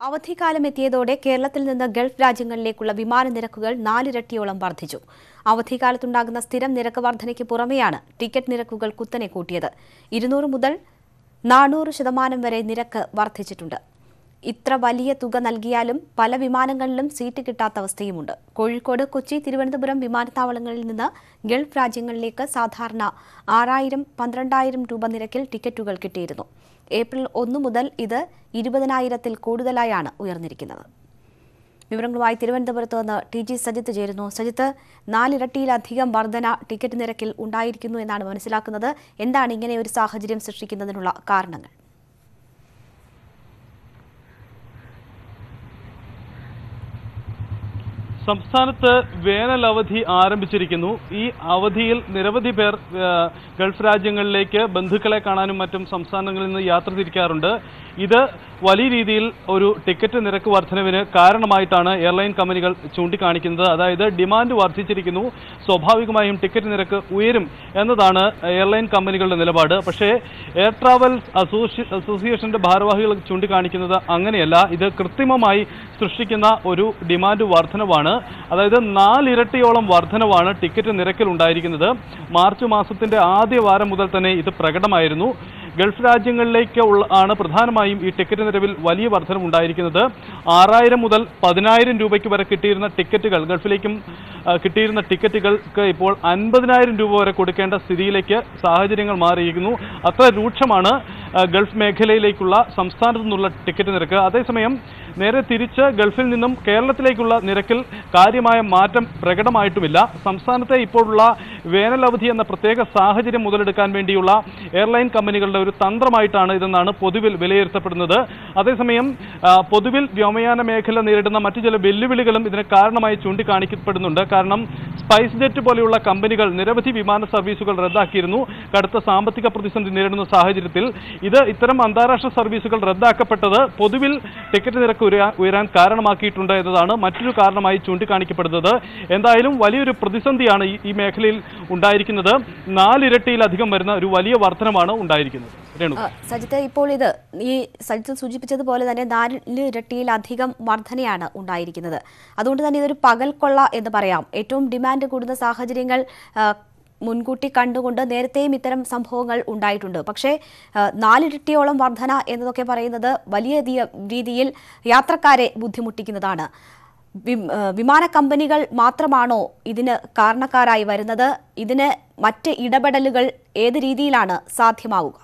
അവധിക്കാലം എത്തിയതോടെ കേരളത്തിൽ നിന്ന് ഗൾഫ് രാജ്യങ്ങളിലേക്കുള്ള വിമാന നിരക്കുകൾ നാലിരട്ടിയോളം വർദ്ധിച്ചു. അവധിക്കാലത്തുണ്ടാകുന്ന സ്ഥിരം നിരക്ക് വർധനയ്ക്ക് പുറമെയാണ് ടിക്കറ്റ് നിരക്കുകൾ കുത്തനെ കൂട്ടിയത്. ഇരുന്നൂറ് മുതൽ നാനൂറ് ശതമാനം വരെ നിരക്ക് വർദ്ധിച്ചിട്ടുണ്ട്. ഇത്ര വലിയ തുക നൽകിയാലും പല വിമാനങ്ങളിലും സീറ്റ് കിട്ടാത്ത അവസ്ഥയുമുണ്ട്. കോഴിക്കോട് കൊച്ചി തിരുവനന്തപുരം വിമാനത്താവളങ്ങളിൽ നിന്ന് ഗൾഫ് രാജ്യങ്ങളിലേക്ക് സാധാരണ ആറായിരം പന്ത്രണ്ടായിരം രൂപ നിരക്കിൽ ടിക്കറ്റുകൾ കിട്ടിയിരുന്നു. ഏപ്രിൽ ഒന്ന് മുതൽ ഇത് ഇരുപതിനായിരത്തിൽ കൂടുതലായാണ് ഉയർന്നിരിക്കുന്നത്. വിവരങ്ങളുമായി തിരുവനന്തപുരത്ത് നിന്ന് ടി ജി സജിത്ത് ചേരുന്നു. സജിത്ത് നാലിരട്ടിയിലധികം വർധന ടിക്കറ്റ് നിരക്കിൽ ഉണ്ടായിരിക്കുന്നു എന്നാണ് മനസ്സിലാക്കുന്നത്. എന്താണ് ഇങ്ങനെ ഒരു സാഹചര്യം സൃഷ്ടിക്കുന്നതിനുള്ള കാരണങ്ങൾ? സംസ്ഥാനത്ത് വേനൽ അവധി ആരംഭിച്ചിരിക്കുന്നു. ഈ അവധിയിൽ നിരവധി പേർ ഗൾഫ് രാജ്യങ്ങളിലേക്ക് ബന്ധുക്കളെ കാണാനും മറ്റും സംസ്ഥാനങ്ങളിൽ നിന്ന് യാത്ര തിരിക്കാറുണ്ട്. ഇത് വലിയ രീതിയിൽ ഒരു ടിക്കറ്റ് നിരക്ക് വർധനവിന് കാരണമായിട്ടാണ് എയർലൈൻ കമ്പനികൾ ചൂണ്ടിക്കാണിക്കുന്നത്. അതായത് ഡിമാൻഡ് വർദ്ധിച്ചിരിക്കുന്നു. സ്വാഭാവികമായും ടിക്കറ്റ് നിരക്ക് ഉയരും എന്നതാണ് എയർലൈൻ കമ്പനികളുടെ നിലപാട്. പക്ഷേ എയർ ട്രാവൽസ് അസോസി അസോസിയേഷന്റെ ഭാരവാഹികൾ ചൂണ്ടിക്കാണിക്കുന്നത് അങ്ങനെയല്ല. ഇത് കൃത്രിമമായി സൃഷ്ടിക്കുന്ന ഒരു ഡിമാൻഡ് വർധനവാണ്. അതായത് നാലിരട്ടിയോളം വർധനവാണ് ടിക്കറ്റ് നിരക്കിൽ ഉണ്ടായിരിക്കുന്നത് മാർച്ച് മാസത്തിന്റെ ആദ്യ വാരം മുതൽ തന്നെ ഇത് പ്രകടമായിരുന്നു. ഗൾഫ് രാജ്യങ്ങളിലേക്ക് ആണ് പ്രധാനമായും ഈ ടിക്കറ്റ് നിരവിൽ വലിയ വർധനം ഉണ്ടായിരിക്കുന്നത്. ആറായിരം മുതൽ പതിനായിരം രൂപയ്ക്ക് വരെ കിട്ടിയിരുന്ന ടിക്കറ്റുകൾ ഗൾഫിലേക്കും കിട്ടിയിരുന്ന ടിക്കറ്റുകൾക്ക് ഇപ്പോൾ അൻപതിനായിരം രൂപ വരെ കൊടുക്കേണ്ട സ്ഥിതിയിലേക്ക് സാഹചര്യങ്ങൾ മാറിയിരിക്കുന്നു. അത്ര രൂക്ഷമാണ് ഗൾഫ് മേഖലയിലേക്കുള്ള സംസ്ഥാനത്തു നിന്നുള്ള ടിക്കറ്റ് നിരക്ക്. അതേസമയം നേരെ തിരിച്ച് ഗൾഫിൽ നിന്നും കേരളത്തിലേക്കുള്ള നിരക്കിൽ കാര്യമായ മാറ്റം പ്രകടമായിട്ടുമില്ല. സംസ്ഥാനത്തെ ഇപ്പോഴുള്ള വേനൽ അവധി എന്ന പ്രത്യേക സാഹചര്യം മുതലെടുക്കാൻ വേണ്ടിയുള്ള എയർലൈൻ കമ്പനികളുടെ ഒരു തന്ത്രമായിട്ടാണ് ഇതെന്നാണ് പൊതുവിൽ വിലയിരുത്തപ്പെടുന്നത്. അതേസമയം പൊതുവിൽ വ്യോമയാന മേഖല നേരിടുന്ന മറ്റു ചില വെല്ലുവിളികളും ഇതിന് കാരണമായി ചൂണ്ടിക്കാണിക്കപ്പെടുന്നുണ്ട്. കാരണം സ്പൈസ് ജെറ്റ് പോലെയുള്ള കമ്പനികൾ നിരവധി വിമാന സർവീസുകൾ റദ്ദാക്കിയിരുന്നു. കടുത്ത സാമ്പത്തിക പ്രതിസന്ധി നേരിടുന്ന സാഹചര്യത്തിൽ ഇത് ഇത്തരം അന്താരാഷ്ട്ര സർവീസുകൾ റദ്ദാക്കപ്പെട്ടത് പൊതുവിൽ ടിക്കറ്റ് നിരക്ക് ഉയരാ- ഉയരാൻ കാരണമാക്കിയിട്ടുണ്ട് എന്നതാണ് മറ്റൊരു കാരണമായി ചൂണ്ടിക്കാണിക്കപ്പെടുന്നത്. എന്തായാലും വലിയൊരു പ്രതിസന്ധിയാണ് ഈ മേഖലയിൽ ഉണ്ടായിരിക്കുന്നത്. നാലിരട്ടിയിലധികം വരുന്ന ഒരു വലിയ വർധനമാണ് ഉണ്ടായിരിക്കുന്നത്. സജിത്ത് ഇപ്പോൾ ഇത് ഈ സജിത്ത് സൂചിപ്പിച്ചതുപോലെ തന്നെ നാലിരട്ടിയിലധികം വർധനയാണ് ഉണ്ടായിരിക്കുന്നത്. അതുകൊണ്ട് തന്നെ ഇതൊരു പകൽക്കൊള്ള എന്ന് പറയാം. ഏറ്റവും ഡിമാൻഡ് കൂടുന്ന സാഹചര്യങ്ങൾ മുൻകൂട്ടി കണ്ടുകൊണ്ട് നേരത്തെയും ഇത്തരം സംഭവങ്ങൾ ഉണ്ടായിട്ടുണ്ട്. പക്ഷേ നാലിരട്ടിയോളം വർധന എന്നതൊക്കെ പറയുന്നത് വലിയ രീതിയിൽ യാത്രക്കാരെ ബുദ്ധിമുട്ടിക്കുന്നതാണ്. വിമാന കമ്പനികൾ മാത്രമാണോ ഇതിന് കാരണക്കാരായി വരുന്നത്? ഇതിന് മറ്റ് ഇടപെടലുകൾ ഏത് രീതിയിലാണ് സാധ്യമാവുക?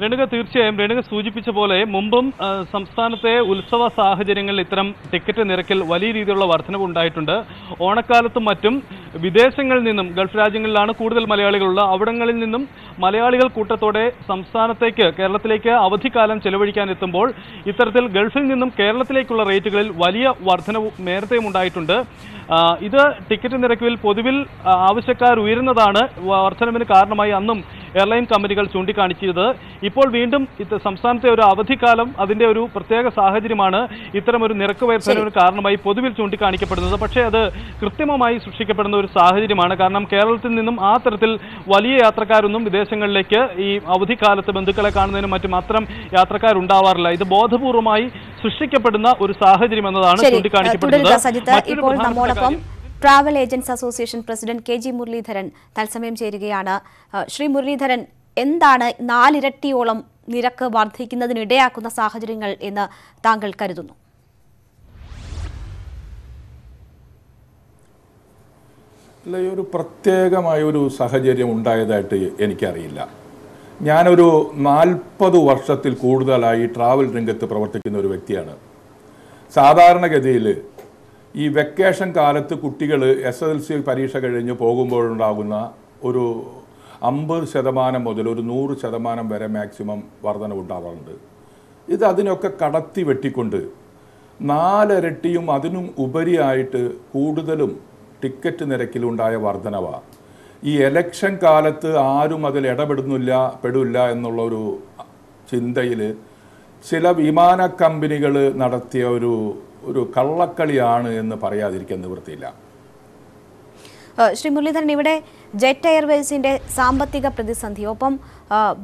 രേണുക തീർച്ചയായും രേണുക സൂചിപ്പിച്ച പോലെ മുമ്പും സംസ്ഥാനത്തെ ഉത്സവ സാഹചര്യങ്ങളിൽ ഇത്തരം ടിക്കറ്റ് നിരക്കിൽ വലിയ രീതിയിലുള്ള വർധനവ് ഉണ്ടായിട്ടുണ്ട് ഓണക്കാലത്തും മറ്റും വിദേശങ്ങളിൽ നിന്നും ഗൾഫ് രാജ്യങ്ങളിലാണ് കൂടുതൽ മലയാളികളുള്ള അവിടങ്ങളിൽ നിന്നും മലയാളികൾ കൂട്ടത്തോടെ സംസ്ഥാനത്തേക്ക് കേരളത്തിലേക്ക് അവധിക്കാലം ചെലവഴിക്കാൻ എത്തുമ്പോൾ ഇത്തരത്തിൽ ഗൾഫിൽ നിന്നും കേരളത്തിലേക്കുള്ള റേറ്റുകളിൽ വലിയ വർധനവ് നേരത്തെയും ഉണ്ടായിട്ടുണ്ട്. ഇത് ടിക്കറ്റ് നിരക്കിൽ പൊതുവിൽ ആവശ്യക്കാർ ഉയരുന്നതാണ് വർധനവിന് കാരണമായി. അന്നും എയർലൈൻ കമ്പനികൾ ചൂണ്ടിക്കാണിച്ചത് ഇപ്പോൾ വീണ്ടും സംസ്ഥാനത്തെ ഒരു അവധിക്കാലം അതിന്റെ ഒരു പ്രത്യേക സാഹചര്യമാണ് ഇത്തരം ഒരു നിരക്ക് വർധനവിന് കാരണമായി പൊതുവിൽ ചൂണ്ടിക്കാണിക്കപ്പെടുന്നത്. പക്ഷേ അത് കൃത്രിമമായി സൃഷ്ടിക്കപ്പെടുന്ന ഒരു സാഹചര്യമാണ്. കാരണം കേരളത്തിൽ നിന്നും ആ തരത്തിൽ വലിയ യാത്രക്കാരൊന്നും വിദേശങ്ങളിലേക്ക് ഈ അവധിക്കാലത്ത് ബന്ധുക്കളെ കാണുന്നതിനും മറ്റും അത്തരം യാത്രക്കാരുണ്ടാവാറില്ല. ഇത് ബോധപൂർവമായി സൃഷ്ടിക്കപ്പെടുന്ന ഒരു സാഹചര്യം എന്നതാണ് ചൂണ്ടിക്കാണിക്കപ്പെടുന്നത്. Travel agents association president K G Muraleedharan തത്സമയം ചേരുകയാണ്. ശ്രീ മുരളീധരൻ എന്താണ് നാലിരട്ടിയോളം നിരക്ക് വർദ്ധിക്കുന്നതിനിടയാക്കുന്ന സാഹചര്യങ്ങൾ എന്ന് താങ്കൾ കരുതുന്നു? അല്ല ഒരു പ്രത്യേകമായ ഒരു സാഹചര്യം ഉണ്ടായതായിട്ട് എനിക്കറിയില്ല. ഞാനൊരു നാൽപ്പത് വർഷത്തിൽ കൂടുതലായി ട്രാവൽ രംഗത്ത് പ്രവർത്തിക്കുന്ന ഒരു വ്യക്തിയാണ്. സാധാരണഗതിയിൽ ഈ വെക്കേഷൻ കാലത്ത് കുട്ടികൾ എസ് എൽ സി പരീക്ഷ കഴിഞ്ഞ് പോകുമ്പോഴുണ്ടാകുന്ന ഒരു അമ്പത് ശതമാനം മുതൽ ഒരു നൂറ് ശതമാനം വരെ മാക്സിമം വർധന ഉണ്ടാവാറുണ്ട്. ഇത് അതിനൊക്കെ കടത്തി വെട്ടിക്കൊണ്ട് നാലരട്ടിയും അതിനും ഉപരിയായിട്ട് കൂടുതലും ടിക്കറ്റ് നിരക്കിലുണ്ടായ വർധനവ. ഈ എലക്ഷൻ കാലത്ത് ആരും അതിൽ ഇടപെടുന്നില്ല പെടില്ല എന്നുള്ളൊരു ചിന്തയിൽ ചില വിമാന കമ്പനികൾ നടത്തിയ ഒരു ഒരു കള്ളക്കളിയാണ് എന്ന് പറയാതിരിക്കാൻ നിവൃത്തിയില്ല. ശ്രീ മുരളീധരൻ ഇവിടെ ജെറ്റ് എയർവേസിന്റെ സാമ്പത്തിക പ്രതിസന്ധി ഒപ്പം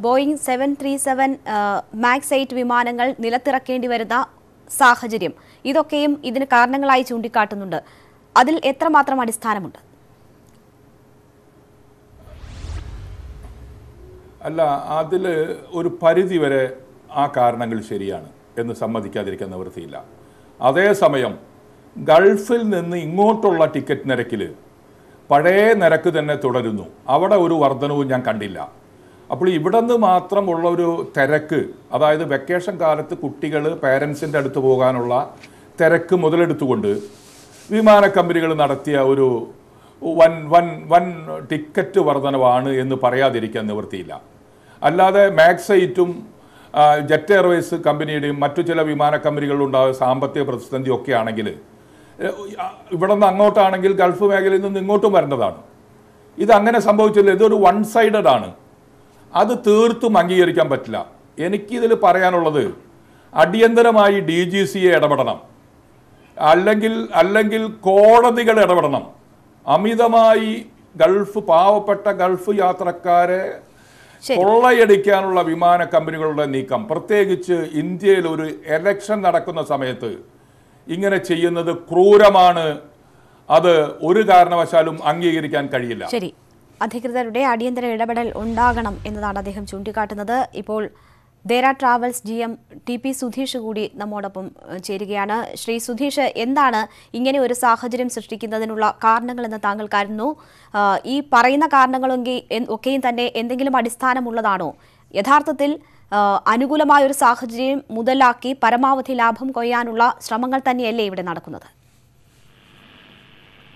Boeing seven three seven max eight വിമാനങ്ങൾ നിലത്തിറക്കേണ്ടി വരുന്ന സാഹചര്യം ഇതൊക്കെയും ഇതിന് കാരണങ്ങളായി ചൂണ്ടിക്കാട്ടുന്നുണ്ട്. അതിൽ എത്രമാത്രം അടിസ്ഥാനമുണ്ട്? അല്ല അതിൽ ഒരു പരിധി വരെ ആ കാരണങ്ങൾ ശരിയാണ് എന്ന് സമ്മതിക്കാതിരിക്കാൻ നിവൃത്തിയില്ല. അതേസമയം ഗൾഫിൽ നിന്ന് ഇങ്ങോട്ടുള്ള ടിക്കറ്റ് നിരക്കിൽ പഴയ നിരക്ക് തന്നെ തുടരുന്നു. അവിടെ ഒരു വർധനവും ഞാൻ കണ്ടില്ല. അപ്പോൾ ഇവിടെ നിന്ന് മാത്രമുള്ള ഒരു തിരക്ക് അതായത് വെക്കേഷൻ കാലത്ത് കുട്ടികൾ പേരൻസിന്റെ അടുത്ത് പോകാനുള്ള തിരക്ക് മുതലെടുത്തുകൊണ്ട് വിമാന കമ്പനികൾ നടത്തിയ ഒരു വൻ വൻ വൻ ടിക്കറ്റ് വർധനവാണ് എന്ന് പറയാതിരിക്കാൻ നിവൃത്തിയില്ല. അല്ലാതെ മാക്സൈറ്റും ജെറ്റ് എയർവേസ് കമ്പനിയുടെയും മറ്റു ചില വിമാന കമ്പനികളിലുണ്ടാകുന്ന സാമ്പത്തിക പ്രതിസന്ധി ഒക്കെ ആണെങ്കിൽ ഇവിടെ നിന്ന് അങ്ങോട്ടാണെങ്കിൽ ഗൾഫ് മേഖലയിൽ നിന്ന് ഇങ്ങോട്ടും വരേണ്ടതാണ് ഇത് അങ്ങനെ സംഭവിച്ചില്ല. ഇതൊരു വൺ സൈഡഡ് ആണ്. അത് തീർത്തും അംഗീകരിക്കാൻ പറ്റില്ല. എനിക്കിതിൽ പറയാനുള്ളത് അടിയന്തരമായി ഡി ജി സിയെ ഇടപെടണം. അല്ലെങ്കിൽ അല്ലെങ്കിൽ കോടതികൾ ഇടപെടണം. അമിതമായി ഗൾഫ് പാവപ്പെട്ട ഗൾഫ് യാത്രക്കാരെ. കൊള്ളയടിക്കാനുള്ള വിമാന കമ്പനികളുടെ നീക്കം. പ്രത്യേകിച്ച് ഇന്ത്യയിൽ ഒരു എലക്ഷൻ നടക്കുന്ന സമയത്ത് ഇങ്ങനെ ചെയ്യുന്നത് ക്രൂരമാണ്. അത് ഒരു കാരണവശാലും അംഗീകരിക്കാൻ കഴിയില്ല. ശരി. അധികൃതരുടെ അടിയന്തര ഇടപെടൽ ഉണ്ടാകണം എന്നതാണ് അദ്ദേഹം ചൂണ്ടിക്കാട്ടുന്നത്. ഇപ്പോൾ Deira travels G M T P Sudheesh കൂടി നമ്മോടൊപ്പം ചേരുകയാണ്. ശ്രീ സുധീഷ് എന്താണ് ഇങ്ങനെ ഒരു സാഹചര്യം സൃഷ്ടിക്കുന്നതിനുള്ള കാരണങ്ങളെന്ന് താങ്കൾ കരുതുന്നു? ഈ പറയുന്ന കാരണങ്ങളൊക്കെ എൻ- ഒക്കെയും തന്നെ എന്തെങ്കിലും അടിസ്ഥാനമുള്ളതാണോ? യഥാർത്ഥത്തിൽ അനുകൂലമായ ഒരു സാഹചര്യം മുതലാക്കി പരമാവധി ലാഭം കൊയ്യാനുള്ള ശ്രമങ്ങൾ തന്നെയല്ലേ ഇവിടെ നടക്കുന്നത്?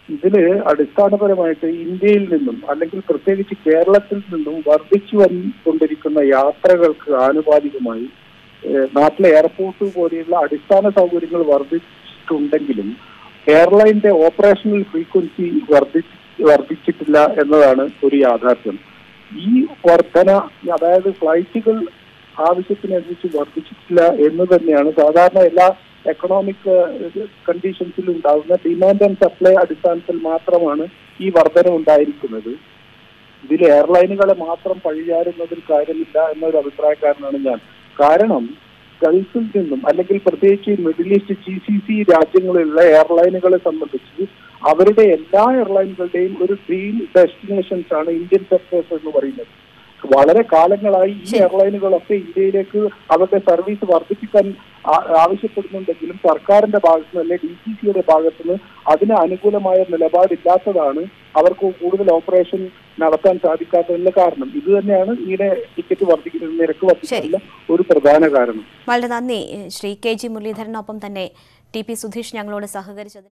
ഇതിൽ അടിസ്ഥാനപരമായിട്ട് ഇന്ത്യയിൽ നിന്നും അല്ലെങ്കിൽ പ്രത്യേകിച്ച് കേരളത്തിൽ നിന്നും വർദ്ധിച്ചു വന്നുകൊണ്ടിരിക്കുന്ന യാത്രകൾക്ക് ആനുപാതികമായി നാട്ടിലെ എയർപോർട്ട് പോലെയുള്ള അടിസ്ഥാന സൗകര്യങ്ങൾ വർദ്ധിച്ചിട്ടുണ്ടെങ്കിലും എയർലൈന്റെ ഓപ്പറേഷണൽ ഫ്രീക്വൻസി വർദ്ധി വർദ്ധിച്ചിട്ടില്ല എന്നതാണ് ഒരു യാഥാർത്ഥ്യം. ഈ വർധന അതായത് ഫ്ലൈറ്റുകൾ ആവശ്യത്തിനനുസരിച്ച് വർദ്ധിച്ചിട്ടില്ല എന്ന് തന്നെയാണ് സാധാരണ എല്ലാ എക്കണോമിക് കണ്ടീഷൻസിൽ ഉണ്ടാകുന്ന ഡിമാൻഡ് ആൻഡ് സപ്ലൈ അടിസ്ഥാനത്തിൽ മാത്രമാണ് ഈ വർധന ഉണ്ടായിരിക്കുന്നത്. ഇതിൽ എയർലൈനുകളെ മാത്രം പഴിചാരുന്നതിൽ കാര്യമില്ല എന്നൊരു അഭിപ്രായക്കാരനാണ് ഞാൻ. കാരണം ഗൾഫിൽ നിന്നും അല്ലെങ്കിൽ പ്രത്യേകിച്ച് middle east G C C രാജ്യങ്ങളിലുള്ള എയർലൈനുകളെ സംബന്ധിച്ച് അവരുടെ എല്ലാ എയർലൈനുകളുടെയും ഒരു ഡ്രീം ഡെസ്റ്റിനേഷൻസ് ആണ് ഇന്ത്യൻ സെക്ടേഴ്സ് എന്ന് പറയുന്നത്. വളരെ കാലങ്ങളായി ഈ എയർലൈനുകളൊക്കെ ഇന്ത്യയിലേക്ക് അവരുടെ സർവീസ് വർദ്ധിപ്പിക്കാൻ ആവശ്യപ്പെടുന്നുണ്ടെങ്കിലും സർക്കാരിന്റെ ഭാഗത്തു നിന്ന് അല്ലെങ്കിൽ ഡി സി സിയുടെ ഭാഗത്തു നിന്ന് അതിന് അനുകൂലമായ നിലപാടില്ലാത്തതാണ് അവർക്ക് കൂടുതൽ ഓപ്പറേഷൻ നടത്താൻ സാധിക്കാത്തതിന്റെ കാരണം. ഇത് തന്നെയാണ് ഇങ്ങനെ ടിക്കറ്റ് വർദ്ധിക്കുന്ന നിരക്ക് വർദ്ധിക്കുന്ന ഒരു പ്രധാന കാരണം. വളരെ നന്ദി. ശ്രീ കെ ജി മുരളീധരനൊപ്പം തന്നെ ടി പി സുധീഷ് ഞങ്ങളോട് സഹകരിച്ചത്